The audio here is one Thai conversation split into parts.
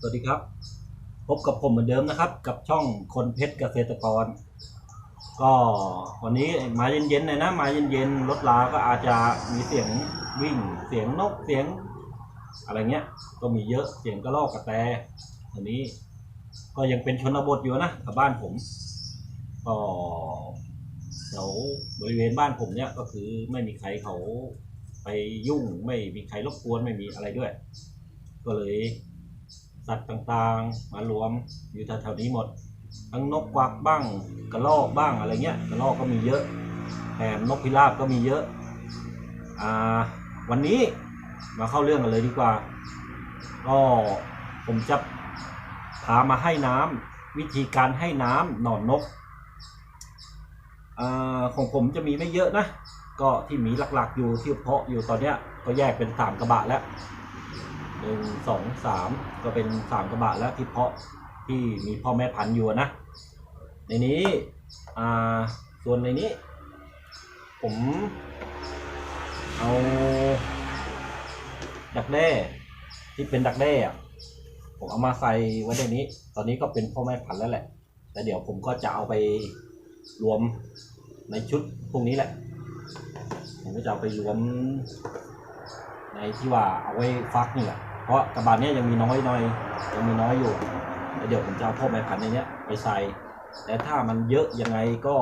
สวัสดีครับ พบกับผมเหมือนเดิมนะครับ กับช่องคนเพชรเกษตรกร ก็วันนี้มาเย็นๆหน่อยนะมาเย็นๆรถลาก็อาจจะมีเสียงวิ่งเสียงนกเสียง อะไรเงี้ย ก็มีเยอะเสียงกระรอกกระแตอันนี้ ก็ยังเป็นชนบทอยู่นะกับบ้านผมก็แถวบริเวณบ้านผมเนี่ยก็คือไม่มีใครเขาไปยุ่งไม่มีใครรบกวนไม่มีอะไรด้วย ก็เลย สัตว์ต่างๆ มารวมอยู่แถวๆนี้หมด ทั้งนกกวักบ้างกระรอกบ้างอะไรเงี้ยกระรอกก็มีเยอะแถมนกพิราบก็มีเยอะอ่าวันนี้มาเข้าเรื่องกันเลยดีกว่า ก็ผมจะพามาให้น้ำวิธีการให้น้ำหนอนนกอของผมจะมีไม่เยอะนะ ก็ที่มีหลักๆอยู่ที่เพาะอยู่ตอนเนี้ยก็แยกเป็นสามกระบะแล้ว หนึ่งสองสามก็เป็นสามกระบะแล้วที่เพาะที่มีพ่อแม่พันธุ์อยู่นะ ในนี้อ่าส่วนในนี้ ผมเอาดักแด้ที่เป็นดักแด้อะผมเอามาใส่ไว้ในนี้ ตอนนี้ก็เป็นพ่อแม่พันธุ์แล้วแหละ แต่เดี๋ยวผมก็จะเอาไปรวมในชุดพวกนี้แหละ ผมก็จะเอาไปรวมในที่ว่าเอาไว้ฟักนี่แหละ เพราะกระบาดเนี้ยยังมีน้อยหน่อยยังมีน้อยอยู่แล้วเดี๋ยวผมจะเอาพ่อแม่พันธุ์ในเนี้ยไปใส่แต่ถ้ามันเยอะยังไงก็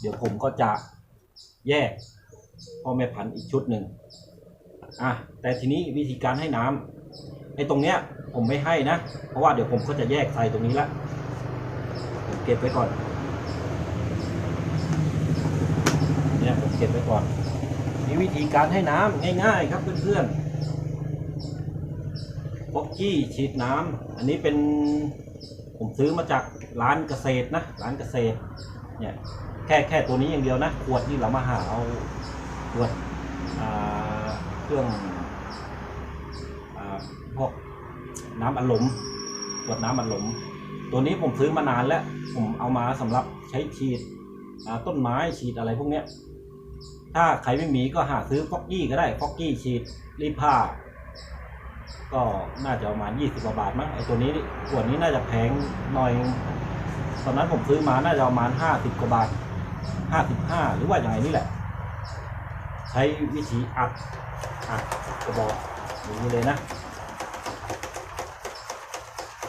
เดี๋ยวผมก็จะแยกพ่อแม่พันธุ์อีกชุดหนึ่งอะแต่ทีนี้วิธีการให้น้ำไอ้ตรงเนี้ยผมไม่ให้นะ เพราะว่าเดี๋ยวผมก็จะแยกใส่ตรงนี้ละผมเก็บไว้ก่อนเนี่ยผมเก็บไว้ก่อนมีวิธีการให้น้ำง่าย ๆ ครับเพื่อนๆ อกกี้ฉีดน้ำอันนี้เป็นผมซื้อมาจากร้านเกษตรนะร้านเกษตรเนี่ยแค่แค่ตัวนี้อย่างเดียวนะขวดนี่เรามาหาเอาขวดเครื่องอพวกน้ำอัดลมขวดน้ำอัดลมตัวนี้ผมซื้อมานานแล้ว ผมเอามาสำหรับใช้ฉีดต้นไม้ฉีดอะไรพวกเนี้ยถ้าใครไม่มีก็หาซื้อฟอกกี้ก็ได้ฟอกกี้ฉีดรีดผ้า ก็น่าจะประมาณยี่สิบกว่าบาทมั้งไอตัวนี้ขวดนี้น่าจะแพงหน่อย ตอนนั้นผมซื้อมาน่าจะประมาณห้าสิบกว่าบาทห้าสิบห้าหรือว่าอย่างไรนี่แหละ ใช้วิธีอัดอัดกระบอกอย่างนี้เลยนะ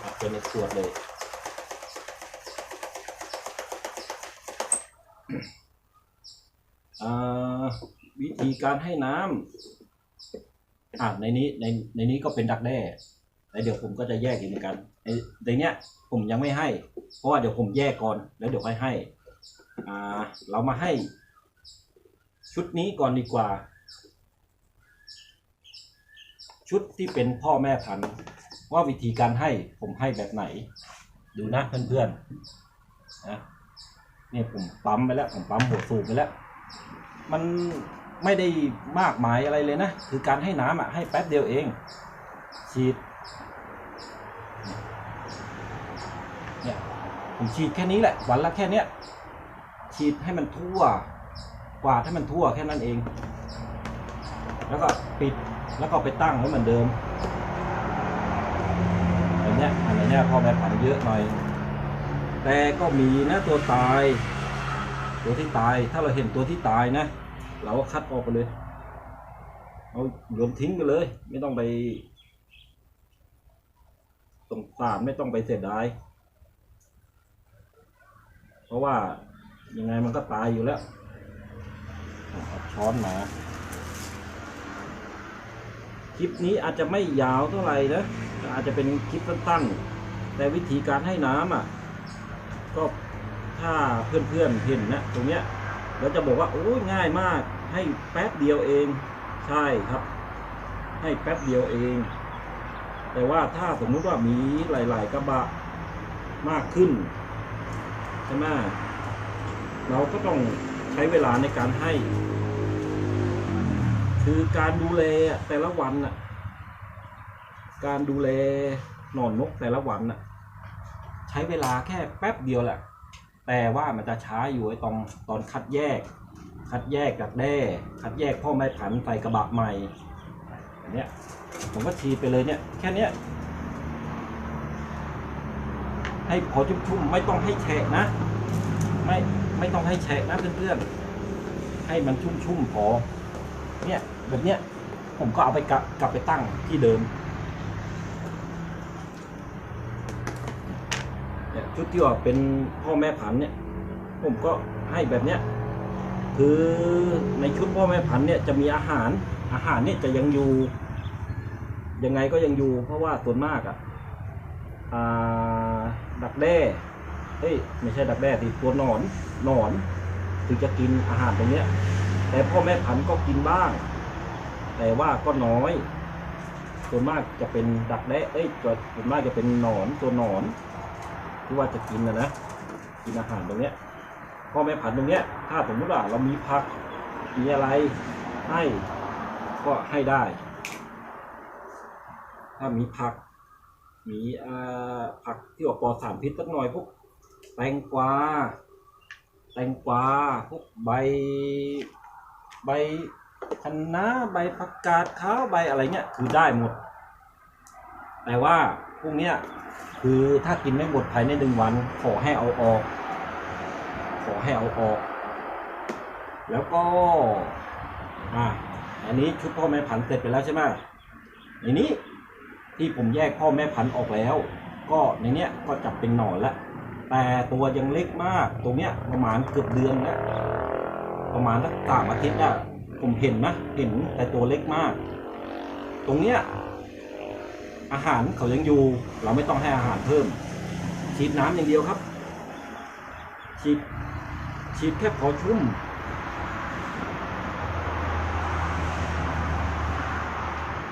อัดเป็นขวดเลยวิธีการให้น้ำ อ่าในนี้ในในนี้ก็เป็นดักแด้แล้วเดี๋ยวผมก็จะแยกอีกเหมือนกันในในเนี้ยผมยังไม่ให้ เพราะว่าเดี๋ยวผมแยกก่อนแล้วเดี๋ยวค่อยให้ อ่า เรามาให้ ชุดนี้ก่อนดีกว่า ชุดที่เป็นพ่อแม่พันธุ์ว่าวิธีการให้ผมให้แบบไหน ดูนะเพื่อนๆนะเนี่ยผมปั๊มไปแล้วผมปั๊มหัวสูบไปแล้ว มัน ไม่ได้มากมายอะไรเลยนะ คือการให้น้ำอะให้แป๊บเดียวเอง ฉีดเนี่ยผมฉีดแค่นี้แหละ วันละแค่เนี้ยฉีดให้มันทั่ว กวาดให้มันทั่วแค่นั้นเอง แล้วก็ปิดแล้วก็ไปตั้งไว้เหมือนเดิมอันเนี้ยอันเนี้ยพอแม่ผันเยอะหน่อย แต่ก็มีนะตัวตาย ตัวที่ตายถ้าเราเห็นตัวที่ตายนะ เราก็คัดออกไปเลย เอาโยนทิ้งไปเลย ไม่ต้องไปสงสารไม่ต้องไปเสียดาย เพราะว่ายังไงมันก็ตายอยู่แล้วช้อนมาคลิปนี้อาจจะไม่ยาวเท่าไหร่นะอาจจะเป็นคลิปสั้นๆแต่วิธีการให้น้ำอะ ก็ถ้าเพื่อนๆเห็นนะตรงเนี้ย แล้วจะบอกว่าโอ้ยง่ายมาก ให้แป๊บเดียวเอง ใช่ครับ ให้แป๊บเดียวเอง แต่ว่าถ้าสมมุติว่ามีหลาย ๆ กระบะมากขึ้นใช่ไหมเราก็ต้องใช้เวลาในการให้ คือการดูแลแต่ละวันน่ะ การดูแลหนอนนกแต่ละวันน่ะ ใช้เวลาแค่แป๊บเดียวแหละ แต่ว่ามันจะช้าอยู่ไอ้ตรงตอนคัดแยก คัดแยกกับแด้ คัดแยกพ่อแม่พันธุ์ใส่กระบะใหม่อันเนี้ยผมก็ฉีดไปเลยเนี่ยแค่เนี้ยให้พอชุ่มๆไม่ต้องให้แฉะนะ ไม่ไม่ต้องให้แฉะนะเพื่อนๆให้มันชุ่มๆพอเนี่ยแบบเนี้ยผมก็เอาไปกลับกลับไปตั้งที่เดิมเนี่ย ชุดที่ว่าเป็นพ่อแม่พันธุ์เนี่ย ผมก็ให้แบบเนี้ยคือในชุดพ่อแม่พันธุ์เนี่ยจะมีอาหารอาหารเนี่ยจะยังอยู่ยังไงก็ยังอยู่ เพราะว่าส่วนมากอะอ่าดักแด้เฮ้ยไม่ใช่ดักแด้ติตัวหนอนหนอนถึงจะกินอาหารตรงเนี้ย แต่พ่อแม่พันธุ์ก็กินบ้าง แต่ว่าก็น้อย ส่วนมากจะเป็นดักแด้เอ้ยส่วนมากจะเป็นหนอนตัวหนอน ที่ว่าจะกินนะนะกินอาหารตรงเนี้ยพ่อแม่พันตรงเนี้ย ถ้าสมมติว่าเรามีผักมีอะไรให้ก็ให้ได้ ถ้ามีผัก มีผักที่ว่าปลอดสารพิษสักหน่อยพวกแตงกวาแตงกวาพวกใบใบคะน้าใบผักกาดขาวใบอะไรเงี้ยคือได้หมด แต่ว่าพวกเนี้ย คือถ้ากินไม่หมดภายในหนึ่งวัน ขอให้เอาออก ขอให้เอาออก แล้วก็อ่าอันนี้ชุดพ่อแม่พันธุ์เสร็จไปแล้วใช่ไหมในนี้ที่ผมแยกพ่อแม่พันธุ์ออกแล้ว ก็ในเนี้ยก็จับเป็นหนอนล้วแต่ตัวยังเล็กมาก ตรงเนี้ยประมาณเกือบเดือนแล้วประมาณสักสามอาทิตย์อะผมเห็นนะเห็นแต่ตัวเล็กมาก ตรงเนี้ย อาหารเขายังอยู่ เราไม่ต้องให้อาหารเพิ่ม ฉีดน้ำอย่างเดียวครับ ฉีดฉีดแค่พอชุ่ม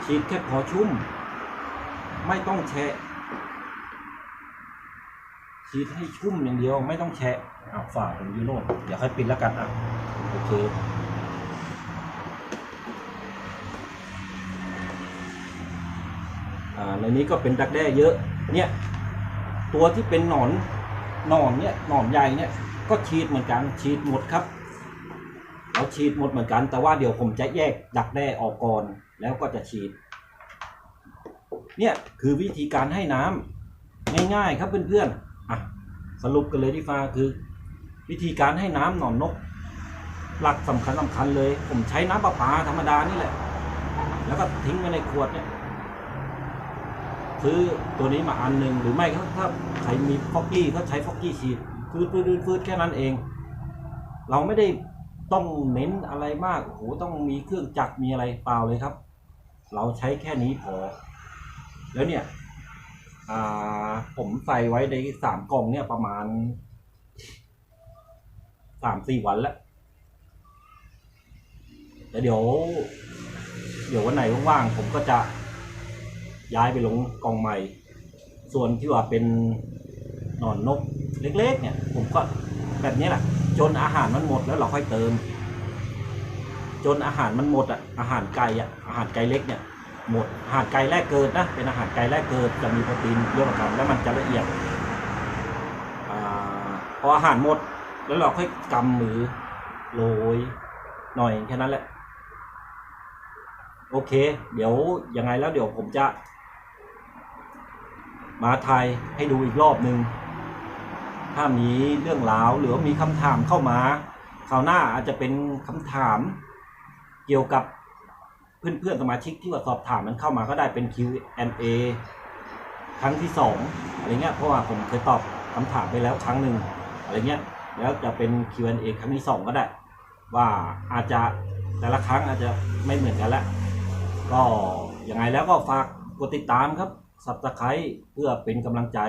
ฉีดแค่พอชุ่ม ไม่ต้องแฉะฉีดให้ชุ่มอย่างเดียวไม่ต้องแฉะอะฝากผมยูโน่นเดี๋ยวค่อยปิดแล้วกันอะโอเค อ่า ในนี้ก็เป็นดักแด้เยอะ เนี่ย ตัวที่เป็นหนอนหนอนเนี่ยหนอนใหญ่เนี่ยก็ฉีดเหมือนกันฉีดหมดครับเราฉีดหมดเหมือนกัน แต่ว่าเดี๋ยวผมจะแยกดักแด้ออกก่อนแล้วก็จะฉีด เนี่ยคือวิธีการให้น้ำง่ายๆครับเพื่อนๆอะสรุปกันเลยที่ฟ้าคือ วิธีการให้น้ำหนอนนก หลักสำคัญสำคัญเลย ผมใช้น้ำประปาธรรมดานี่แหละ แล้วก็ทิ้งไว้ในขวดเนี่ย ซื้อตัวนี้มาอันหนึ่งหรือไม่ก็ถ้าใครมีฟอกกี้ก็ใช้ฟอกกี้ฉีดฟืดฟืดฟืดฟืดแค่นั้นเอง เราไม่ได้ต้องเน้นอะไรมากโอ้โหต้องมีเครื่องจักรมีอะไรเปล่าเลยครับ เราใช้แค่นี้พอ แล้วเนี่ยผมใส่ไว้ในสามกล่องเนี่ยประมาณสามสี่วันแล้วแต่เดี๋ยว เดี๋ยววันไหนว่างๆผมก็จะ ย้ายไปลงกองใหม่ ส่วนที่ว่าเป็นหนอนนกเล็กๆเนี่ย ผมก็แบบนี้แหละจนอาหารมันหมดแล้วเราค่อยเติม จนอาหารมันหมดอะอาหารไก่อะอาหารไก่เล็กเนี่ยหมดอาหารไก่แรกเกิดนะเป็นอาหารไก่แรกเกิดจะมีโปรตีนเยอะกว่ากันแล้วมันจะละเอียดอาพออาหารหมดแล้วเราค่อยกำมือโรยหน่อยแค่นั้นแหละ โอเค เดี๋ยวยังไงแล้วเดี๋ยวผมจะ มาไทยให้ดูอีกรอบหนึ่งถ้ามีเรื่องราวหรือว่ามีคำถามเข้ามาคราวหน้าอาจจะเป็นคำถามเกี่ยวกับเพื่อนๆสมาชิกที่ว่าสอบถามมันเข้ามาก็ได้เป็น Q&A ครั้งที่สองอะไรเงี้ยเพราะว่าผมเคยตอบคำถามไปแล้วครั้งหนึ่งอะไรเงี้ยแล้วจะเป็น Q&A ครั้งที่สองก็ได้ ว่าอาจจะแต่ละครั้งอาจจะไม่เหมือนกันละก็ยังไงแล้วก็ฝากกดติดตามครับ สับตะไคร้เพื่อเป็นกำลังใจ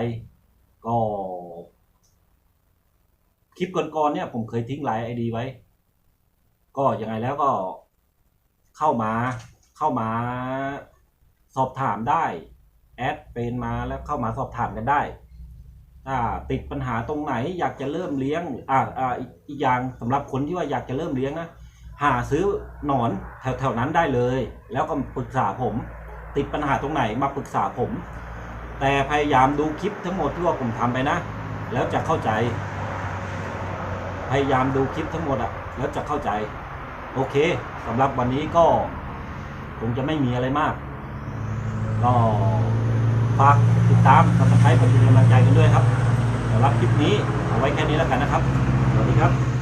ก็ คลิปก่อนๆเนี่ย ผมเคยทิ้งไลน์ไอดีไว้ ก็ยังไงแล้วก็เข้ามาเข้ามาสอบถามได้ แอดเป็นมาแล้วเข้ามาสอบถามกันได้ถ้าติดปัญหาตรงไหนอยากจะเริ่มเลี้ยงอ่าอ่าอีกอีกอย่างสำหรับคนที่ว่าอยากจะเริ่มเลี้ยงนะหาซื้อหนอนแถวๆนั้นได้เลย แล้วก็ปรึกษาผม ติดปัญหาตรงไหนมาปรึกษาผม แต่พยายามดูคลิปทั้งหมดที่ว่าผมทำไปนะ แล้วจะเข้าใจ พยายามดูคลิปทั้งหมดอะแล้วจะเข้าใจ โอเคสำหรับวันนี้ก็คงจะไม่มีอะไรมาก ก็ฝากติดตามกำลังใจเป็นกำลังใจกันด้วยครับสำหรับคลิปนี้เอาไว้แค่นี้แล้วกันนะครับ สวัสดีครับ